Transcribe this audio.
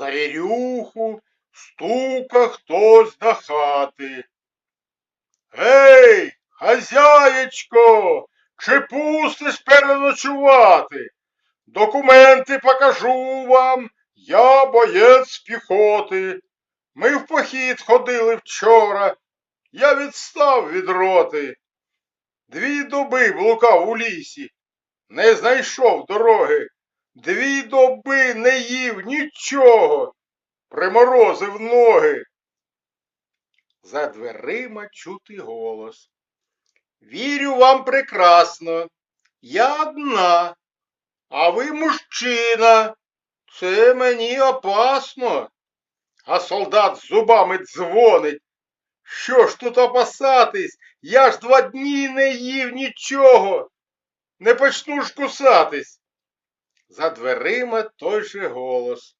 завірюху, стука хтось до хати. Гей, хазяєчко, чи пустиш переночувати? Документи покажу вам, я боєць піхоти. Ми в похід ходили вчора, я відстав від роти. Дві доби блукав у лісі, не знайшов дороги. Дві доби не їв нічого, приморозив ноги. За дверима чути голос. Вірю вам прекрасно. Я одна, а ви мужчина. Це мені опасно. А солдат з зубами дзвонить. Що ж тут опасатись? Я ж два дні не їв нічого. Не почну ж кусатись. За дверима той же голос.